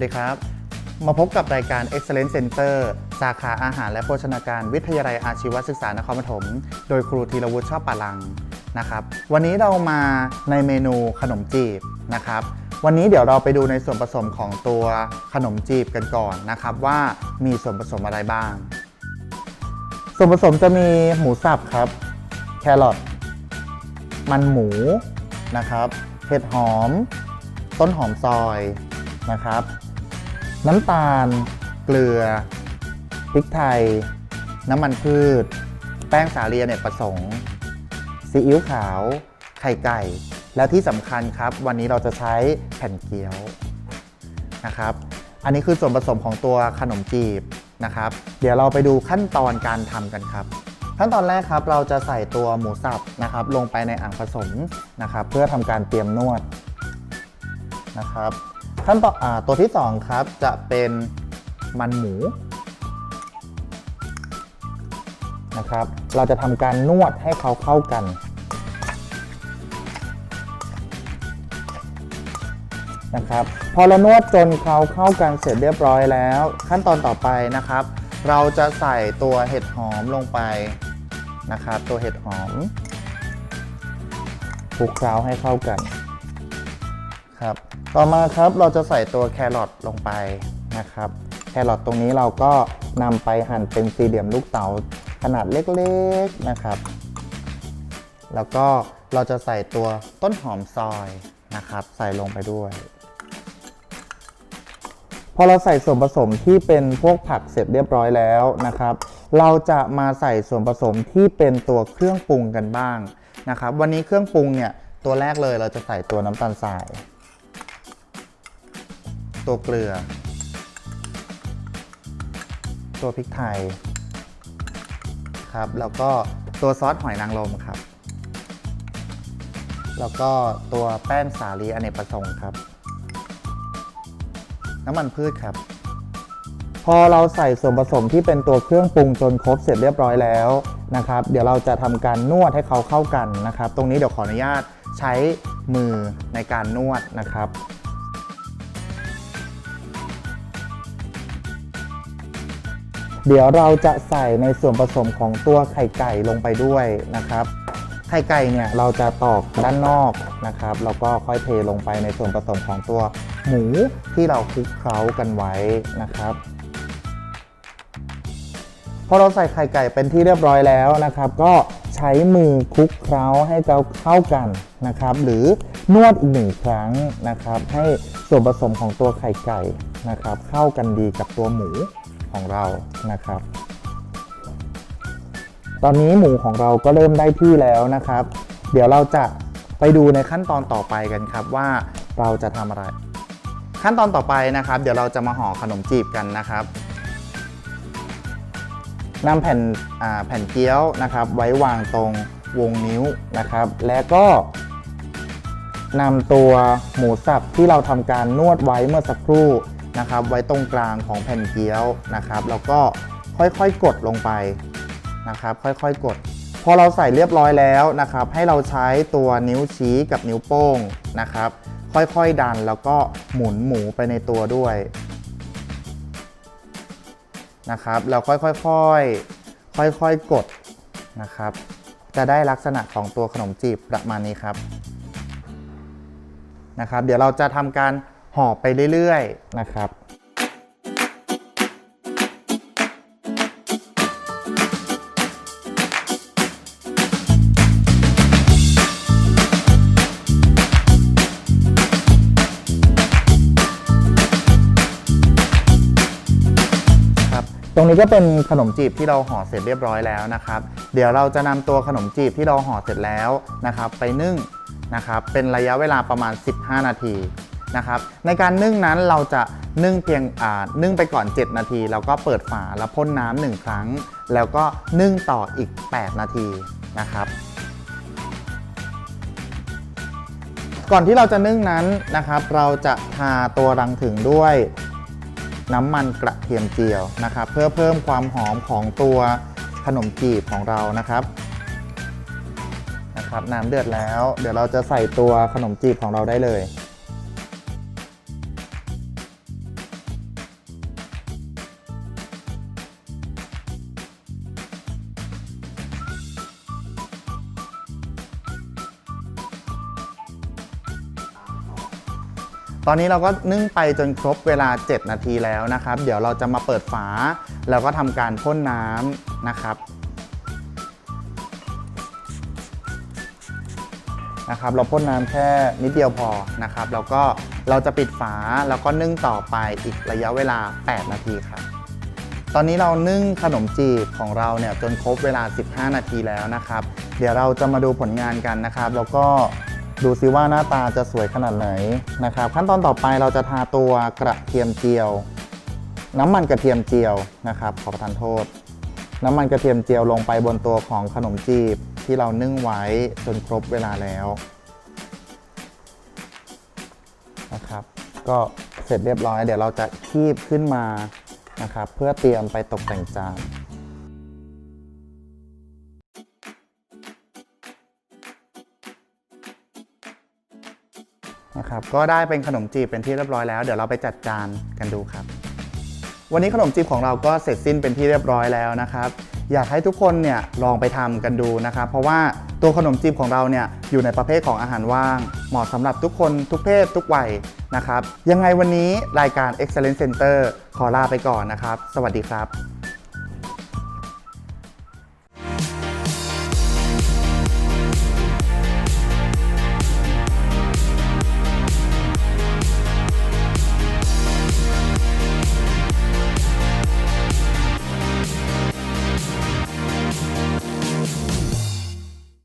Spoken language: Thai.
วัสดีครับ มาพบกับรายการ Excellence Center สาขาอาหารและโภชนาการวิทยาลัยอาชีวศึกษานครปฐม โดยครูธีรวุฒิชอบปาลังนะครับวันนี้เรามาในเมนูขนมจีบนะครับวันนี้เดี๋ยวเราไปดูในส่วนผสมของตัวขนมจีบกันก่อนนะครับว่ามีส่วนผสมอะไรบ้าง ส่วนผสมจะมีหมูสับครับ แครอทมันหมูนะครับเห็ดหอม ต้นหอมซอยนะครับ น้ำตาล เกลือพริกไทย น้ำมันพืช แป้งสาลีอเนกประสงค์ซีอิ๊วขาว ไข่ไก่ และที่สำคัญครับ วันนี้เราจะใช้แผ่นเกี๊ยวนะครับ อันนี้คือส่วนผสมของตัวขนมจีบนะครับ เดี๋ยวเราไปดูขั้นตอนการทำกันครับ ขั้นตอนแรกครับเราจะใส่ตัวหมูสับนะครับ ลงไปในอ่างผสมนะครับ เพื่อทำการเตรียมนวดนะครับ ขั้นตอนอตัวที่ 2 ครับจะเป็นมันหมูนะครับ เราจะทำการนวดให้เขาเข้ากันนะครับ พอเรานวดจนเขาเข้ากันเสร็จเรียบร้อยแล้ว ขั้นตอนต่อไปนะครับ เราจะใส่ตัวเห็ดหอมลงไปนะครับ ตัวเห็ดหอมคลุกเคล้าให้เข้ากัน ครับ ต่อมาครับเราจะใส่ตัวแครอทลงไปนะครับ แครอทตรงนี้เราก็นำไปหั่นเป็นสี่เหลี่ยมลูกเต๋าขนาดเล็กๆนะครับ แล้วก็เราจะใส่ตัวต้นหอมซอยนะครับ ใส่ลงไปด้วยพอเราใส่ส่วนผสมที่เป็นพวกผักเสร็จเรียบร้อยแล้วนะครับ เราจะมาใส่ส่วนผสมที่เป็นตัวเครื่องปรุงกันบ้างนะครับ วันนี้เครื่องปรุงเนี่ยตัวแรกเลยเราจะใส่ตัวน้ำตาลทราย ตัวเกลือ ตัวพริกไทยครับ แล้วก็ตัวซอสหอยนางรมครับ แล้วก็ตัวแป้งสาลีอเนกประสงค์ครับ น้ำมันพืชครับ พอเราใส่ส่วนผสมที่เป็นตัวเครื่องปรุงจนครบเสร็จเรียบร้อยแล้วนะครับ เดี๋ยวเราจะทำการนวดให้เขาเข้ากันนะครับ ตรงนี้เดี๋ยวขออนุญาตใช้มือในการนวดนะครับ เดี๋ยวเราจะใส่ในส่วนผสมของตัวไข่ไก่ลงไปด้วยนะครับ ไข่ไก่เนี่ยเราจะตอกด้านนอกนะครับ แล้วก็ค่อยเทลงไปในส่วนผสมของตัวหมูที่เราคลุกเคล้ากันไว้นะครับพอเราใส่ไข่ไก่เป็นที่เรียบร้อยแล้วนะครับ ก็ใช้มือคลุกเคล้าให้เขาเข้ากันนะครับ หรือนวดอีกหนึ่งครั้งนะครับ ให้ส่วนผสมของตัวไข่ไก่นะครับ เข้ากันดีกับตัวหมู ของเรานะครับ ตอนนี้หมูของเราก็เริ่มได้ที่แล้วนะครับ เดี๋ยวเราจะไปดูในขั้นตอนต่อไปกันครับว่าเราจะทำอะไร ขั้นตอนต่อไปนะครับ เดี๋ยวเราจะมาห่อขนมจีบกันนะครับนำแผ่นแผ่นเกี๊ยวนะครับ ไว้วางตรงวงนิ้วนะครับ และก็นำตัวหมูสับที่เราทำการนวดไว้เมื่อสักครู่ นะครับไว้ตรงกลางของแผ่นเกี๊ยวนะครับแล้วก็ค่อยๆกดลงไปนะครับค่อยๆกด พอเราใส่เรียบร้อยแล้วนะครับให้เราใช้ตัวนิ้วชี้กับนิ้วโป้งนะครับค่อยๆดันแล้วก็หมุนหมูไปในตัวด้วยนะครับแล้วค่อยๆค่อยๆกดนะครับ จะได้ลักษณะของตัวขนมจีบประมาณนี้ครับนะครับ เดี๋ยวเราจะทำการ ห่อไปเรื่อยๆนะครับครับตรงนี้ก็เป็นขนมจีบที่เราห่อเสร็จเรียบร้อยแล้วนะครับ เดี๋ยวเราจะนำตัวขนมจีบที่เราห่อเสร็จแล้วนะครับ ไปนึ่งนะครับ เป็นระยะเวลาประมาณ 15 นาที นะครับ ในการนึ่งนั้นเราจะนึ่งเพียงนึ่งไปก่อน 7 นาที แล้วก็เปิดฝาแล้วพ่นน้ำหนึ่งครั้ง แล้วก็นึ่งต่ออีก 8 นาทีนะครับ ก่อนที่เราจะนึ่งนั้นนะครับ เราจะทาตัวรังถึงด้วยน้ำมันกระเทียมเจียวนะครับ เพื่อเพิ่มความหอมของตัวขนมจีบของเรานะครับนะครับน้ำเดือดแล้ว เดี๋ยวเราจะใส่ตัวขนมจีบของเราได้เลย ตอนนี้เราก็นึ่งไปจนครบเวลา 7 นาทีแล้วนะครับ เดี๋ยวเราจะมาเปิดฝา แล้วก็ทำการพ่นน้ำนะครับนะครับเราพ่นน้ำแค่นิดเดียวพอนะครับแล้วก็เราจะปิดฝาแล้วก็นึ่งต่อไปอีกระยะเวลา 8 นาทีครับตอนนี้เรานึ่งขนมจีบของเราเนี่ยจนครบเวลา 15 นาทีแล้วนะครับ เดี๋ยวเราจะมาดูผลงานกันนะครับ แล้วก็ ดูซิว่าหน้าตาจะสวยขนาดไหนนะครับ ขั้นตอนต่อไปเราจะทาตัวกระเทียมเจียว น้ำมันกระเทียมเจียวนะครับขอประทานโทษ น้ำมันกระเทียมเจียวลงไปบนตัวของขนมจีบที่เรานึ่งไว้จนครบเวลาแล้วนะครับ ก็เสร็จเรียบร้อยเดี๋ยวเราจะคีบขึ้นมานะครับเพื่อเตรียมไปตกแต่งจาน ครับก็ได้เป็นขนมจีบเป็นที่เรียบร้อยแล้ว เดี๋ยวเราไปจัดจานกันดูครับ วันนี้ขนมจีบของเราก็เสร็จสิ้นเป็นที่เรียบร้อยแล้วนะครับ อยากให้ทุกคนเนี่ยลองไปทำกันดูนะครับ เพราะว่าตัวขนมจีบของเราเนี่ยอยู่ในประเภทของอาหารว่าง เหมาะสำหรับทุกคนทุกเพศทุกวัยนะครับ ยังไงวันนี้รายการ Excellence Center ขอลาไปก่อนนะครับ สวัสดีครับ